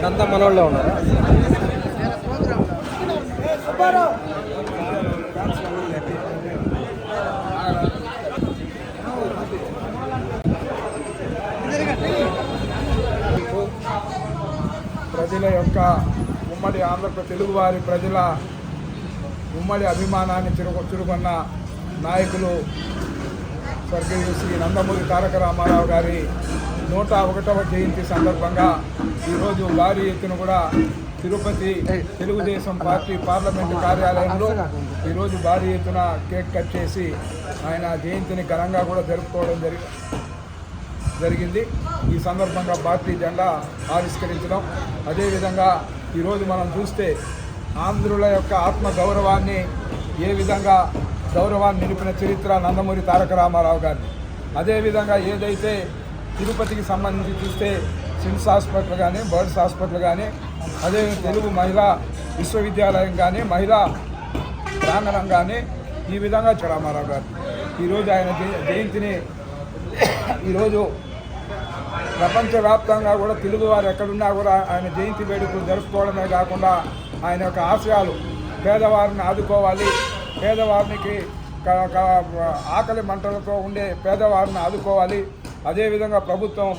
అంతా మనోళ్ళే ఉన్నారు. ప్రజల యొక్క ఉమ్మడి ఆంధ్రప్రదేశ్ తెలుగువారి ప్రజల ఉమ్మడి అభిమానాన్ని చిరుగు చురుగొన్న నాయకులు స్వర్గీయ శ్రీ నందమూరి తారక రామారావు గారి నూట ఒకటవ జయంతి సందర్భంగా ఈరోజు భారీ ఎత్తున కూడా తిరుపతి తెలుగుదేశం పార్టీ పార్లమెంటు కార్యాలయంలో ఈరోజు భారీ ఎత్తున కేక్ కట్ చేసి ఆయన జయంతిని ఘనంగా కూడా జరుపుకోవడం జరిగింది జరిగింది. ఈ సందర్భంగా పార్టీ జెండా ఆవిష్కరించడం. అదేవిధంగా ఈరోజు మనం చూస్తే ఆంధ్రుల యొక్క ఆత్మ గౌరవాన్ని ఏ విధంగా గౌరవాన్ని నిలిపిన చరిత్ర నందమూరి తారక రామారావు గారిని అదేవిధంగా ఏదైతే తిరుపతికి సంబంధించి చూస్తే సిమ్స్ హాస్పిటల్ కానీ బర్డ్స్ హాస్పిటల్ కానీ అదే తెలుగు మహిళా విశ్వవిద్యాలయం కానీ మహిళా ప్రాంగణం కానీ ఈ విధంగా చడామారావు గారు. ఈరోజు ఆయన జయంతిని ఈరోజు ప్రపంచవ్యాప్తంగా కూడా తెలుగువారు ఎక్కడున్నా కూడా ఆయన జయంతి వేడుకలు జరుపుకోవడమే కాకుండా ఆయన యొక్క ఆశయాలు పేదవారిని ఆదుకోవాలి. పేదవారికి ఆకలి మంటలతో ఉండే పేదవారిని ఆదుకోవాలి. అదేవిధంగా ప్రభుత్వం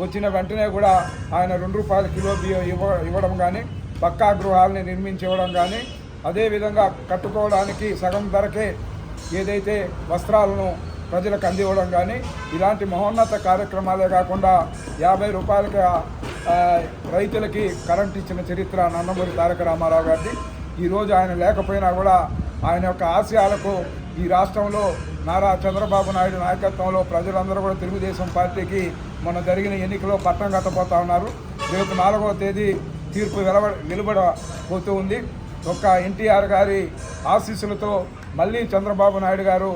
వచ్చిన వెంటనే కూడా ఆయన రెండు రూపాయల కిలో బియ్యం ఇవ్వ ఇవ్వడం కానీ పక్కా గృహాలని నిర్మించి ఇవ్వడం కానీ అదేవిధంగా కట్టుకోవడానికి సగం ధరకే ఏదైతే వస్త్రాలను ప్రజలకు అందివ్వడం కానీ ఇలాంటి మహోన్నత కార్యక్రమాలే కాకుండా యాభై రూపాయలకి రైతులకి కరెంట్ ఇచ్చిన చరిత్ర నందమూరి తారక రామారావు గారిది. ఈరోజు ఆయన లేకపోయినా కూడా ఆయన యొక్క ఆశయాలకు ఈ రాష్ట్రంలో నారా చంద్రబాబు నాయుడు నాయకత్వంలో ప్రజలందరూ కూడా తెలుగుదేశం పార్టీకి మొన్న జరిగిన ఎన్నికలో పట్టం కట్టబోతా ఉన్నారు. రేపు నాలుగవ తేదీ తీర్పు వెలవ నిలబడబోతూ ఉంది. ఒక్క ఎన్టీఆర్ గారి ఆశీస్సులతో మళ్ళీ చంద్రబాబు నాయుడు గారు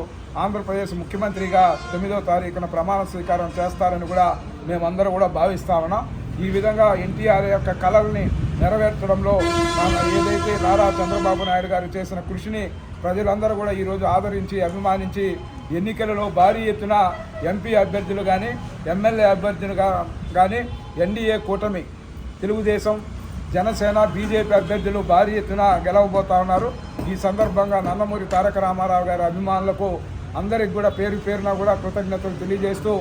ఆంధ్రప్రదేశ్ ముఖ్యమంత్రిగా తొమ్మిదో తారీఖున ప్రమాణ స్వీకారం చేస్తారని కూడా మేమందరూ కూడా భావిస్తా ఉన్నాం. ఈ విధంగా ఎన్టీఆర్ యొక్క కళల్ని నెరవేర్చడంలో మన ఏదైతే నారా చంద్రబాబు నాయుడు గారు చేసిన కృషిని ప్రజలందరూ కూడా ఈరోజు ఆదరించి అభిమానించి ఎన్నికలలో భారీ ఎత్తున ఎంపీ అభ్యర్థులు కానీ ఎమ్మెల్యే అభ్యర్థులు కానీ ఎన్డీఏ కూటమి తెలుగుదేశం జనసేన బీజేపీ అభ్యర్థులు భారీ ఎత్తున గెలవబోతా ఉన్నారు. ఈ సందర్భంగా నందమూరి తారక రామారావు గారి అభిమానులకు అందరికి కూడా పేరు పేరున కూడా కృతజ్ఞతలు తెలియజేస్తూ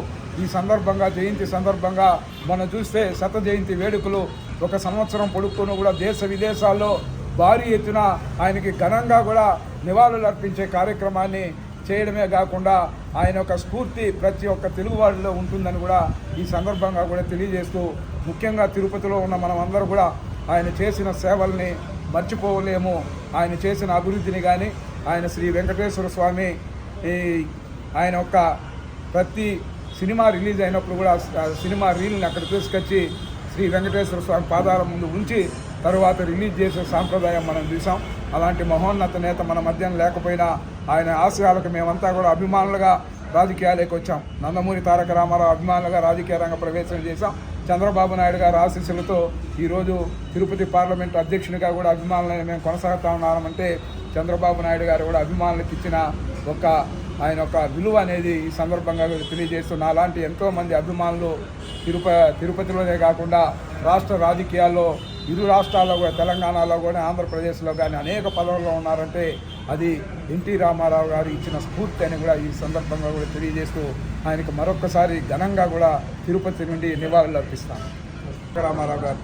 ఈ సందర్భంగా జయంతి సందర్భంగా మనం చూస్తే శత జయంతి వేడుకలు ఒక సంవత్సరం పొడుక్కును కూడా దేశ విదేశాల్లో భారీ ఎత్తున ఆయనకి ఘనంగా కూడా నివాళులు అర్పించే కార్యక్రమాన్ని చేయడమే కాకుండా ఆయన యొక్క స్ఫూర్తి ప్రతి ఒక్క తెలుగువాడిలో ఉంటుందని కూడా ఈ సందర్భంగా కూడా తెలియజేస్తూ ముఖ్యంగా తిరుపతిలో ఉన్న మనం అందరూ కూడా ఆయన చేసిన సేవల్ని మర్చిపోలేము. ఆయన చేసిన అభివృద్ధిని కానీ ఆయన శ్రీ వెంకటేశ్వర స్వామి ఈ ఆయన యొక్క ప్రతి సినిమా రిలీజ్ అయినప్పుడు కూడా సినిమా రీల్ని అక్కడ తీసుకొచ్చి శ్రీ వెంకటేశ్వర స్వామి పాదాల ముందు ఉంచి తరువాత రిలీజ్ చేసే సాంప్రదాయం మనం చూసాం. అలాంటి మహోన్నత నేత మన మధ్యన లేకపోయినా ఆయన ఆశయాలకు మేమంతా కూడా అభిమానులుగా రాజకీయాలకు వచ్చాం. నందమూరి తారక రామారావు అభిమానులుగా రాజకీయ రంగ ప్రవేశం చేశాం. చంద్రబాబు నాయుడు గారు ఆశీస్సులతో ఈరోజు తిరుపతి పార్లమెంట్ అధ్యక్షునిగా కూడా అభిమానులను మేము కొనసాగుతా ఉన్నామంటే చంద్రబాబు నాయుడు గారు కూడా అభిమానులకు ఇచ్చిన ఒక ఆయన ఒక విలువ అనేది ఈ సందర్భంగా తెలియజేస్తున్న అలాంటి ఎంతోమంది అభిమానులు తిరుప తిరుపతిలోనే కాకుండా రాష్ట్ర రాజకీయాల్లో ఇరు రాష్ట్రాల్లో కూడా తెలంగాణలో కూడా ఆంధ్రప్రదేశ్లో కానీ అనేక పదవుల్లో ఉన్నారంటే అది ఎన్టీ రామారావు గారు ఇచ్చిన స్ఫూర్తి అని కూడా ఈ సందర్భంగా కూడా తెలియజేస్తూ ఆయనకు మరొకసారి ఘనంగా కూడా తిరుపతి నుండి నివాళులు అర్పిస్తాను. రామారావు గారు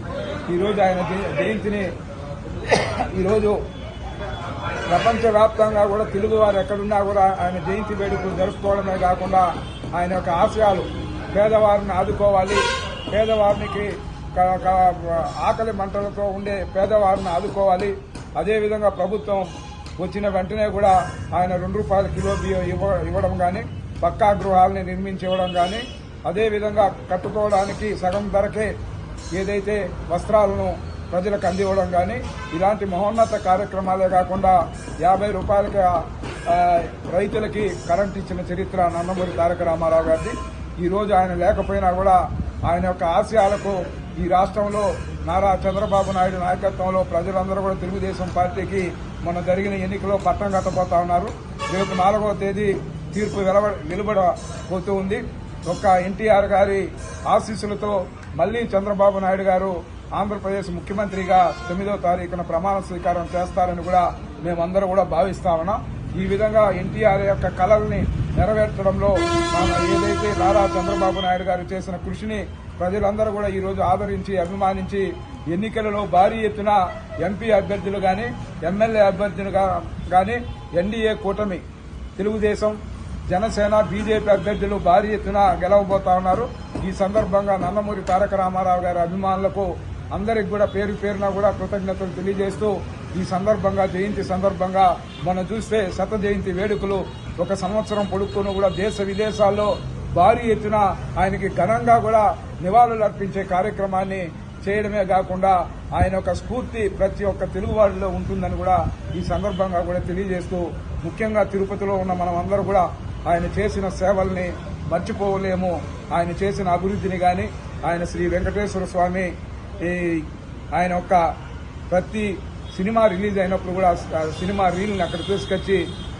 ఈరోజు ఆయన జయంతిని ఈరోజు ప్రపంచవ్యాప్తంగా కూడా తెలుగువారు ఎక్కడున్నా కూడా ఆయన జయంతి వేడుకలు జరుపుకోవడమే కాకుండా ఆయన యొక్క ఆశయాలు పేదవారిని ఆదుకోవాలి పేదవారికి ఆకలి మంటలతో ఉండే పేదవారిని ఆదుకోవాలి. అదేవిధంగా ప్రభుత్వం వచ్చిన వెంటనే కూడా ఆయన రెండు రూపాయల కిలో బియ్యం ఇవ్వ ఇవ్వడం కానీ పక్కా గృహాలని నిర్మించి ఇవ్వడం కానీ అదేవిధంగా కట్టుకోవడానికి సగం ధరకే ఏదైతే వస్త్రాలను ప్రజలకు అందివ్వడం కానీ ఇలాంటి మహోన్నత కార్యక్రమాలే కాకుండా యాభై రూపాయలకి రైతులకి కరెంట్ ఇచ్చిన చరిత్ర నందమూరి తారక రామారావు గారిది. ఈరోజు ఆయన లేకపోయినా కూడా ఆయన యొక్క ఆశయాలకు ఈ రాష్ట్రంలో నారా చంద్రబాబు నాయుడు నాయకత్వంలో ప్రజలందరూ కూడా తెలుగుదేశం పార్టీకి మొన్న జరిగిన ఎన్నికలో పట్టం కట్టబోతా ఉన్నారు. రేపు నాలుగవ తేదీ తీర్పు వెలువ వెలువడబోతూ ఉంది. ఒక్క ఎన్టీఆర్ గారి ఆశీస్సులతో మళ్ళీ చంద్రబాబు నాయుడు గారు ఆంధ్రప్రదేశ్ ముఖ్యమంత్రిగా తొమ్మిదో తారీఖున ప్రమాణ స్వీకారం చేస్తారని కూడా మేమందరూ కూడా భావిస్తా ఉన్నాం. ఈ విధంగా ఎన్టీఆర్ యొక్క కళల్ని నెరవేర్చడంలో ఏదైతే నారా చంద్రబాబు నాయుడు గారు చేసిన కృషిని ప్రజలందరూ కూడా ఈ రోజు ఆదరించి అభిమానించి ఎన్నికలలో భారీ ఎత్తున ఎంపీ అభ్యర్థులు కానీ ఎమ్మెల్యే అభ్యర్థులు కానీ ఎన్డీఏ కూటమి తెలుగుదేశం జనసేన బీజేపీ అభ్యర్థులు భారీ ఎత్తున గెలవబోతా ఉన్నారు. ఈ సందర్భంగా నందమూరి తారక రామారావు గారి అభిమానులకు అందరికి కూడా పేరు పేరున కూడా కృతజ్ఞతలు తెలియజేస్తూ ఈ సందర్భంగా జయంతి సందర్భంగా మనం చూస్తే శత జయంతి వేడుకలు ఒక సంవత్సరం పొడుక్కును కూడా దేశ విదేశాల్లో భారీ ఎత్తున ఆయనకి ఘనంగా కూడా నివాళులు అర్పించే కార్యక్రమాన్ని చేయడమే కాకుండా ఆయన యొక్క స్ఫూర్తి ప్రతి ఒక్క తెలుగువాడిలో ఉంటుందని కూడా ఈ సందర్భంగా కూడా తెలియజేస్తూ ముఖ్యంగా తిరుపతిలో ఉన్న మనం అందరూ కూడా ఆయన చేసిన సేవల్ని మర్చిపోలేము. ఆయన చేసిన అభివృద్ధిని కానీ ఆయన శ్రీ వెంకటేశ్వర స్వామి ఈ ఆయన యొక్క ప్రతి సినిమా రిలీజ్ అయినప్పుడు కూడా సినిమా రీల్ని అక్కడ తీసుకొచ్చి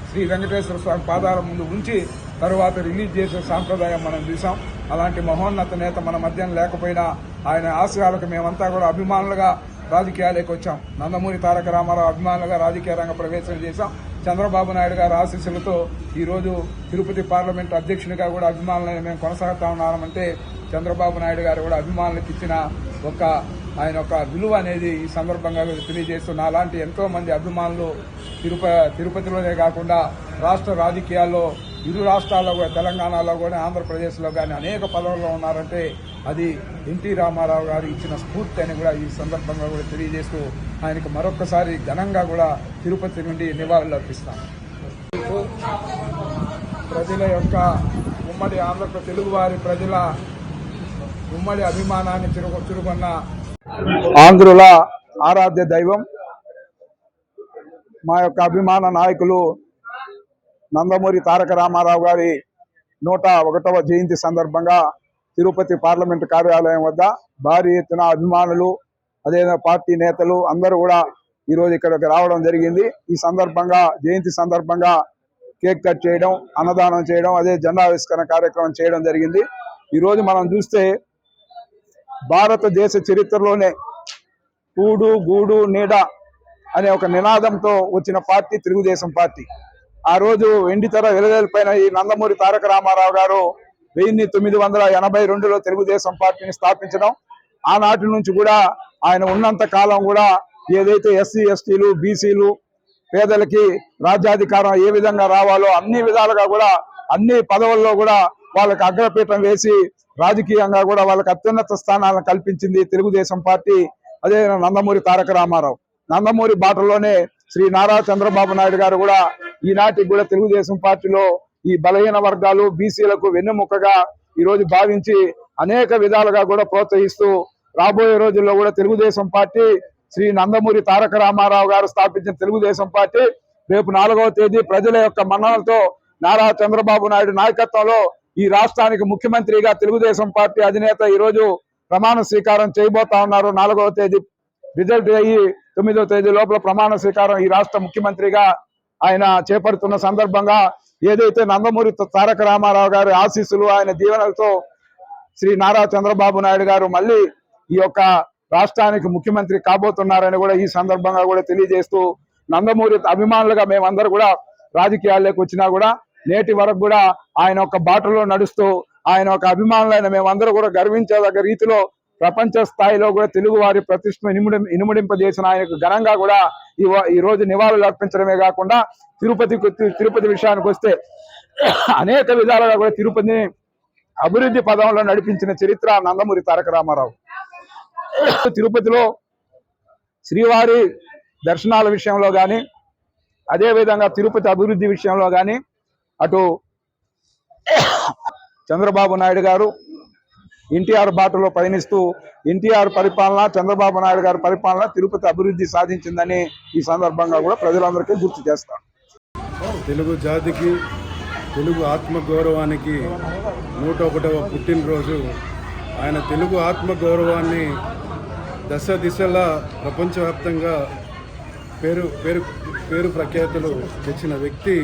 శ్రీ వెంకటేశ్వర స్వామి పాదాల ముందు ఉంచి తరువాత రిలీజ్ చేసే సాంప్రదాయం మనం చూసాం అలాంటి మహోన్నత నేత మన మధ్యన లేకపోయినా ఆయన ఆశయాలకు మేమంతా కూడా అభిమానులుగా రాజకీయాలకు వచ్చాం. నందమూరి తారక రామారావు అభిమానులుగా రాజకీయ రంగ ప్రవేశం చేశాం. చంద్రబాబు నాయుడు గారి ఆశీస్సులతో ఈరోజు తిరుపతి పార్లమెంట్ అధ్యక్షునిగా కూడా అభిమానులను మేము కొనసాగుతా ఉన్నామంటే చంద్రబాబు నాయుడు గారు కూడా అభిమానులకు ఇచ్చిన ఒక ఆయన ఒక విలువ అనేది ఈ సందర్భంగా తెలియజేస్తూ నాలాంటి ఎంతో మంది అభిమానులు తిరుప తిరుపతిలోనే కాకుండా రాష్ట్ర రాజకీయాల్లో ఇరు రాష్ట్రాల్లో కూడా తెలంగాణలో కూడా ఆంధ్రప్రదేశ్లో కానీ అనేక పదవుల్లో ఉన్నారంటే అది ఎన్టీ రామారావు గారు ఇచ్చిన స్ఫూర్తి అని కూడా ఈ సందర్భంగా కూడా తెలియజేస్తూ ఆయనకు మరొకసారి ఘనంగా కూడా తిరుపతి నుండి నివాళులు అర్పిస్తాం. ప్రజల యొక్క ఉమ్మడి ఆంధ్ర తెలుగువారి ప్రజల ఉమ్మడి అభిమానాన్ని చిరుగు ఆంధ్రుల ఆరాధ్య దైవం మా యొక్క అభిమాన నాయకులు నందమూరి తారక రామారావు గారి నూట ఒకటవ జయంతి సందర్భంగా తిరుపతి పార్లమెంట్ కార్యాలయం వద్ద భారీ ఎత్తున అభిమానులు అదే పార్టీ నేతలు అందరూ కూడా ఈరోజు ఇక్కడికి రావడం జరిగింది. ఈ సందర్భంగా జయంతి సందర్భంగా కేక్ కట్ చేయడం అన్నదానం చేయడం అదే జెండావిష్కరణ కార్యక్రమం చేయడం జరిగింది. ఈరోజు మనం చూస్తే భారతదేశ చరిత్రలోనే కూడు గూడు నీడ అనే ఒక నినాదంతో వచ్చిన పార్టీ తెలుగుదేశం పార్టీ. ఆ రోజు వెండితెర వెలువెలిపోయిన ఈ నందమూరి తారక రామారావు గారు వెయ్యి తొమ్మిది వందల ఎనభై రెండులో తెలుగుదేశం పార్టీని స్థాపించడం. ఆనాటి నుంచి కూడా ఆయన ఉన్నంత కాలం కూడా ఏదైతే ఎస్సీ ఎస్టీలు బీసీలు పేదలకి రాజ్యాధికారం ఏ విధంగా రావాలో అన్ని విధాలుగా కూడా అన్ని పదవుల్లో కూడా వాళ్ళకి అగ్రపీఠం వేసి రాజకీయంగా కూడా వాళ్ళకి అత్యున్నత స్థానాలను కల్పించింది తెలుగుదేశం పార్టీ అదే నందమూరి తారక రామారావు. నందమూరి బాటలోనే శ్రీ నారా చంద్రబాబు నాయుడు గారు కూడా ఈనాటికి కూడా తెలుగుదేశం పార్టీలో ఈ బలహీన వర్గాలు బీసీలకు వెన్నెముకగా ఈ రోజు భావించి అనేక విధాలుగా కూడా ప్రోత్సహిస్తూ రాబోయే రోజుల్లో కూడా తెలుగుదేశం పార్టీ శ్రీ నందమూరి తారక రామారావు గారు స్థాపించిన తెలుగుదేశం పార్టీ రేపు నాలుగవ తేదీ ప్రజల యొక్క మన్ననలతో నారా చంద్రబాబు నాయుడు నాయకత్వంలో ఈ రాష్ట్రానికి ముఖ్యమంత్రిగా తెలుగుదేశం పార్టీ అధినేత ఈ రోజు ప్రమాణ స్వీకారం చేయబోతా ఉన్నారు. నాలుగవ తేదీ రిజల్ట్ అయ్యి తొమ్మిదవ తేదీ లోపల ప్రమాణ స్వీకారం ఈ రాష్ట్ర ముఖ్యమంత్రిగా ఆయన చేపడుతున్న సందర్భంగా ఏదైతే నందమూరి తారక రామారావు గారి ఆశీస్సులు ఆయన దీవెనలతో శ్రీ నారా చంద్రబాబు నాయుడు గారు మళ్ళీ ఈ యొక్క రాష్ట్రానికి ముఖ్యమంత్రి కాబోతున్నారని కూడా ఈ సందర్భంగా కూడా తెలియజేస్తూ నందమూరి అభిమానులుగా మేమందరూ కూడా రాజకీయాల్లోకి వచ్చినా కూడా నేటి వరకు కూడా ఆయన ఒక బాటలో నడుస్తూ ఆయన ఒక అభిమానులైన మేమందరూ కూడా గర్వించదగ్గ రీతిలో ప్రపంచ స్థాయిలో కూడా తెలుగు వారి ప్రతిష్టను ఇనుముడి ఇనుముడింపజేసిన ఆయనకు ఘనంగా కూడా ఈ ఈ రోజు నివాళులు అర్పించడమే కాకుండా తిరుపతి తిరుపతి విషయానికి వస్తే అనేక విధాలుగా కూడా తిరుపతిని అభివృద్ధి పదంలో నడిపించిన చరిత్ర నందమూరి తారక రామారావు. తిరుపతిలో శ్రీవారి దర్శనాల విషయంలో కానీ అదేవిధంగా తిరుపతి అభివృద్ధి విషయంలో కానీ అటు చంద్రబాబు నాయుడు గారు ఎన్టీఆర్ బాటలో పయనిస్తూ ఎన్టీఆర్ పరిపాలన చంద్రబాబు నాయుడు గారి పరిపాలన తిరుపతి అభివృద్ధి సాధించిందని ఈ సందర్భంగా కూడా ప్రజలందరికీ గుర్తు చేస్తాను. తెలుగు జాతికి తెలుగు ఆత్మగౌరవానికి నూట ఒకటవ పుట్టినరోజు. ఆయన తెలుగు ఆత్మగౌరవాన్ని దశ దిశలా ప్రపంచవ్యాప్తంగా పేరు పేరు పేరు ప్రఖ్యాతులు తెచ్చిన వ్యక్తి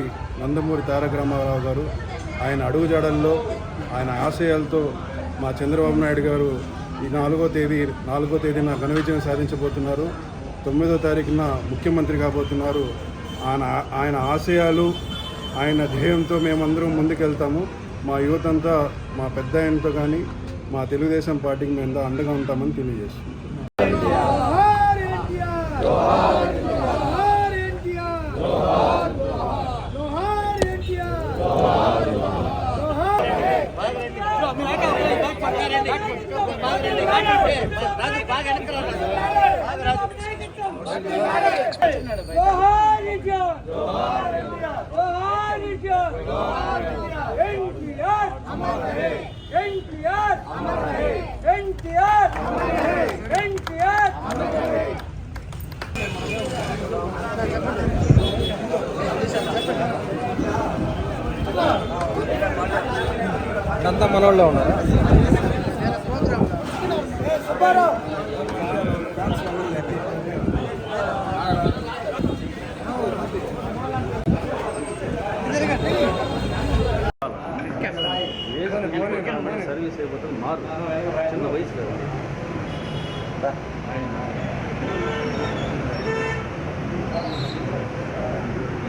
నందమూరి తారక రామారావు గారు. ఆయన అడుగుజాడల్లో ఆయన ఆశయాలతో మా చంద్రబాబు నాయుడు గారు ఈ నాలుగో తేదీ నాలుగో తేదీన ఘన విజయం సాధించబోతున్నారు. తొమ్మిదో తారీఖున ముఖ్యమంత్రి కాబోతున్నారు. ఆయన ఆయన ఆశయాలు ఆయన ధ్యేయంతో మేమందరం ముందుకెళ్తాము. మా యువత అంతా మా పెద్ద ఆయనతో కానీ మా తెలుగుదేశం పార్టీకి మేము అండగా ఉంటామని తెలియజేస్తున్నాం జోహార్ ఎన్టీఆర్ జోహార్ ఎన్టీఆర్ జోహార్ ఎన్టీఆర్ జోహార్ అంతా ఎన్టీఆర్ ఉన్నారు. సర్వీస్ అయిపోతుంది మారు చిన్న వయసు కదా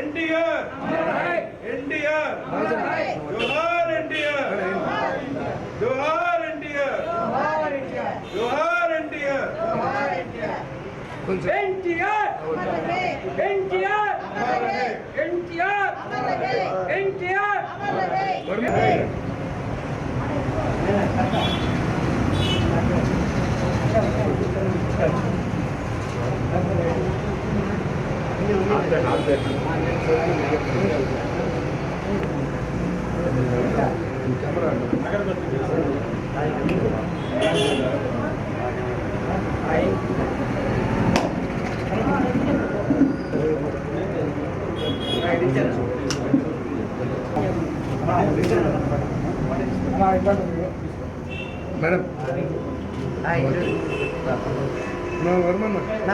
అమర్ రహే ఎన్టీఆర్ అమర్ రహే అంతా మనోళ్ళే ఉన్నారా సర్వీస్ అయిపోతే మారు చిన్న వయసు కదా ఏం దోసేస్తున్నావా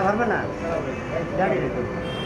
వర్మన NTR NTR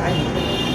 I need to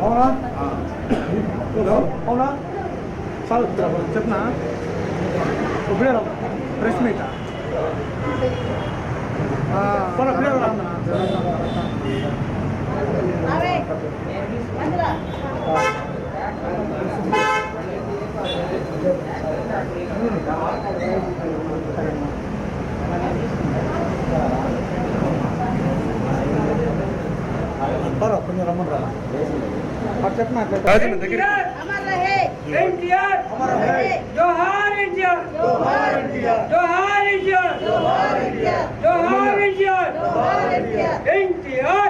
అవునా అవునా చాలు చెప్పనా ఇప్పుడే ప్రెస్ మీట్ కొంచెం రమ్మని हरकत में अमर रहे एनटीआर अमर रहे जोहार एनटीआर जोहार एनटीआर जोहार एनटीआर जोहार एनटीआर जोहार एनटीआर जोहार NTR NTR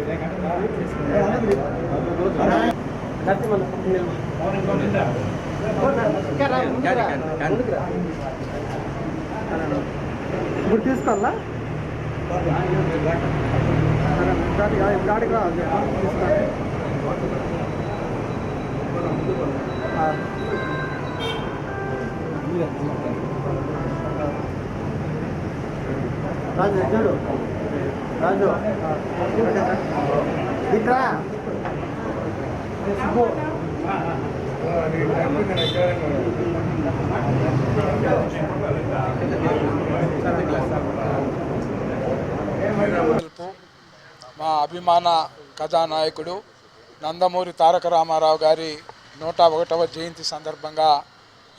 Raju చూడు రాజు ఇట్రా పిలుపు మా అభిమాన కథానాయకుడు నందమూరి తారక రామారావు గారి నూట ఒకటవ జయంతి సందర్భంగా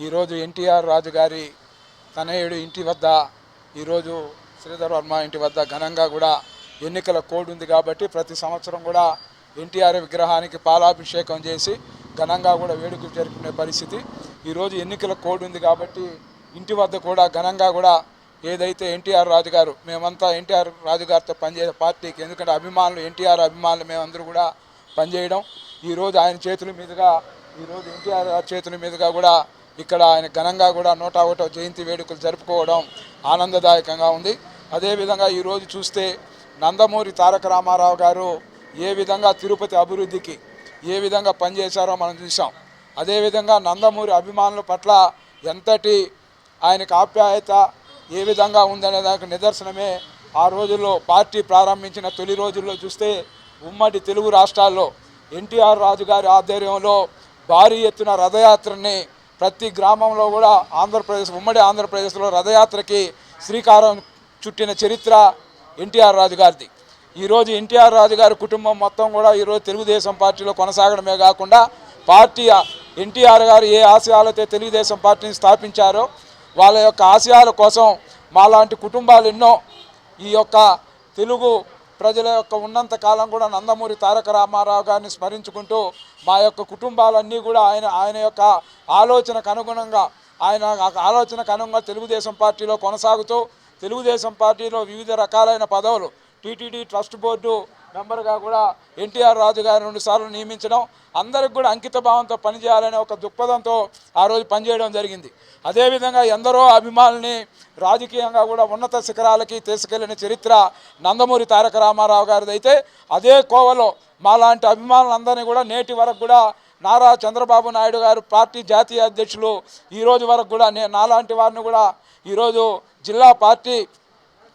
ఈరోజు ఎన్టీఆర్ రాజు గారి తనయుడు ఇంటి వద్ద ఈరోజు శ్రీధర్ వర్మ ఇంటి వద్ద ఘనంగా కూడా ఎన్నికల కోడ్ ఉంది కాబట్టి ప్రతి సంవత్సరం కూడా ఎన్టీఆర్ విగ్రహానికి పాలాభిషేకం చేసి ఘనంగా కూడా వేడుకలు జరుపుకునే పరిస్థితి. ఈరోజు ఎన్నికల కోడ్ ఉంది కాబట్టి ఇంటి వద్ద కూడా ఘనంగా కూడా ఏదైతే ఎన్టీఆర్ రాజు గారు మేమంతా ఎన్టీఆర్ రాజు గారితో పనిచేసే పార్టీకి ఎందుకంటే అభిమానులు ఎన్టీఆర్ అభిమానులు మేమందరూ కూడా పనిచేయడం. ఈరోజు ఆయన చేతుల మీదుగా ఈరోజు ఎన్టీఆర్ చేతుల మీదుగా కూడా ఇక్కడ ఆయన ఘనంగా కూడా నూట ఒకటో జయంతి వేడుకలు జరుపుకోవడం ఆనందదాయకంగా ఉంది. అదేవిధంగా ఈరోజు చూస్తే నందమూరి తారక రామారావు గారు ఏ విధంగా తిరుపతి అభివృద్ధికి ఏ విధంగా పనిచేశారో మనం చూసాం అదేవిధంగా నందమూరి అభిమానుల పట్ల ఎంతటి ఆయనకు ఆప్యాయత ఏ విధంగా ఉందనే దానికి నిదర్శనమే. ఆ రోజుల్లో పార్టీ ప్రారంభించిన తొలి రోజుల్లో చూస్తే ఉమ్మడి తెలుగు రాష్ట్రాల్లో ఎన్టీఆర్ రాజు గారి ఆధ్వర్యంలో భారీ ఎత్తున రథయాత్రని ప్రతి గ్రామంలో కూడా ఆంధ్రప్రదేశ్ ఉమ్మడి ఆంధ్రప్రదేశ్లో రథయాత్రకి శ్రీకారం చుట్టిన చరిత్ర ఎన్టీఆర్ రాజు గారిది. ఈరోజు ఎన్టీఆర్ రాజు గారి కుటుంబం మొత్తం కూడా ఈరోజు తెలుగుదేశం పార్టీలో కొనసాగడమే కాకుండా పార్టీ ఎన్టీఆర్ గారు ఏ ఆశయాలతో తెలుగుదేశం పార్టీని స్థాపించారో వాళ్ళ యొక్క ఆశయాల కోసం మాలాంటి కుటుంబాలు ఎన్నో ఈ యొక్క తెలుగు ప్రజల యొక్క ఉన్నంత కాలం కూడా నందమూరి తారక రామారావు గారిని స్మరించుకుంటూ మా యొక్క కుటుంబాలన్నీ కూడా ఆయన ఆయన యొక్క ఆలోచనకు అనుగుణంగా ఆయన ఆలోచనకు అనుగుణంగా తెలుగుదేశం పార్టీలో కొనసాగుతూ తెలుగుదేశం పార్టీలో వివిధ రకాలైన పదవులు టీటీడీ ట్రస్ట్ బోర్డు మెంబర్గా కూడా ఎన్టీఆర్ రాజు గారి రెండు సార్లు నియమించడం అందరికి కూడా అంకిత భావంతో పనిచేయాలనే ఒక దృక్పథంతో ఆ రోజు పనిచేయడం జరిగింది. అదేవిధంగా ఎందరో అభిమానుల్ని రాజకీయంగా కూడా ఉన్నత శిఖరాలకి తీసుకెళ్ళిన చరిత్ర నందమూరి తారక రామారావు గారిది అయితే అదే కోవలో మాలాంటి అభిమానులందరినీ కూడా నేటి వరకు కూడా నారా చంద్రబాబు నాయుడు గారు పార్టీ జాతీయ అధ్యక్షులు ఈరోజు వరకు కూడా నే నాలాంటి వారిని కూడా ఈరోజు జిల్లా పార్టీ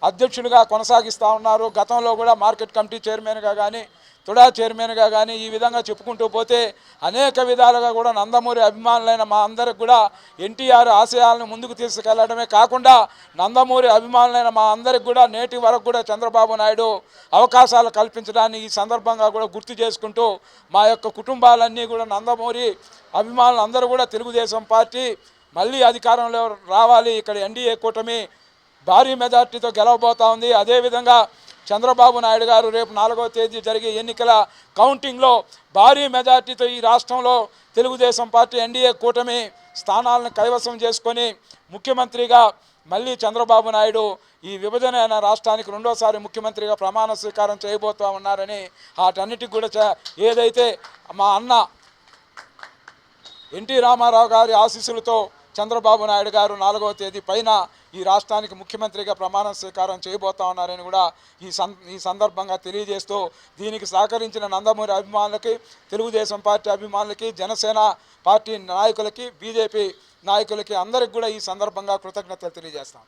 అధ్యక్షునిగా కొనసాగిస్తూ ఉన్నారు. గతంలో కూడా మార్కెట్ కమిటీ చైర్మన్గా కానీ తుడా చైర్మన్గా కానీ ఈ విధంగా చెప్పుకుంటూ పోతే అనేక విధాలుగా కూడా నందమూరి అభిమానులైన మా అందరికి కూడా ఎన్టీఆర్ ఆశయాలను ముందుకు తీసుకెళ్ళడమే కాకుండా నందమూరి అభిమానులైన మా అందరికి కూడా నేటి వరకు కూడా చంద్రబాబు నాయుడు అవకాశాలు కల్పించడాన్ని ఈ సందర్భంగా కూడా గుర్తు చేసుకుంటూ మా యొక్క కుటుంబాలన్నీ కూడా నందమూరి అభిమానులు అందరూ కూడా తెలుగుదేశం పార్టీ మళ్ళీ అధికారంలో రావాలి. ఇక్కడ ఎన్డీఏ కూటమి భారీ మెజార్టీతో గెలవబోతా ఉంది. అదేవిధంగా చంద్రబాబు నాయుడు గారు రేపు నాలుగవ తేదీ జరిగే ఎన్నికల కౌంటింగ్లో భారీ మెజార్టీతో ఈ రాష్ట్రంలో తెలుగుదేశం పార్టీ ఎన్డీఏ కూటమి స్థానాలను కైవసం చేసుకొని ముఖ్యమంత్రిగా మళ్ళీ చంద్రబాబు నాయుడు ఈ విభజన అయిన రాష్ట్రానికి రెండోసారి ముఖ్యమంత్రిగా ప్రమాణ స్వీకారం చేయబోతూ ఉన్నారని వాటన్నిటికి కూడా చ- ఏదైతే మా అన్న ఎన్టీ రామారావు గారి ఆశీస్సులతో చంద్రబాబు నాయుడు గారు నాలుగవ తేదీ పైన ఈ రాష్ట్రానికి ముఖ్యమంత్రిగా ప్రమాణ స్వీకారం చేయబోతా ఉన్నారని కూడా ఈ సం ఈ సందర్భంగా తెలియజేస్తూ దీనికి సహకరించిన నందమూరి అభిమానులకి తెలుగుదేశం పార్టీ అభిమానులకి జనసేన పార్టీ నాయకులకి బీజేపీ నాయకులకి అందరికి కూడా ఈ సందర్భంగా కృతజ్ఞతలు తెలియజేస్తాం.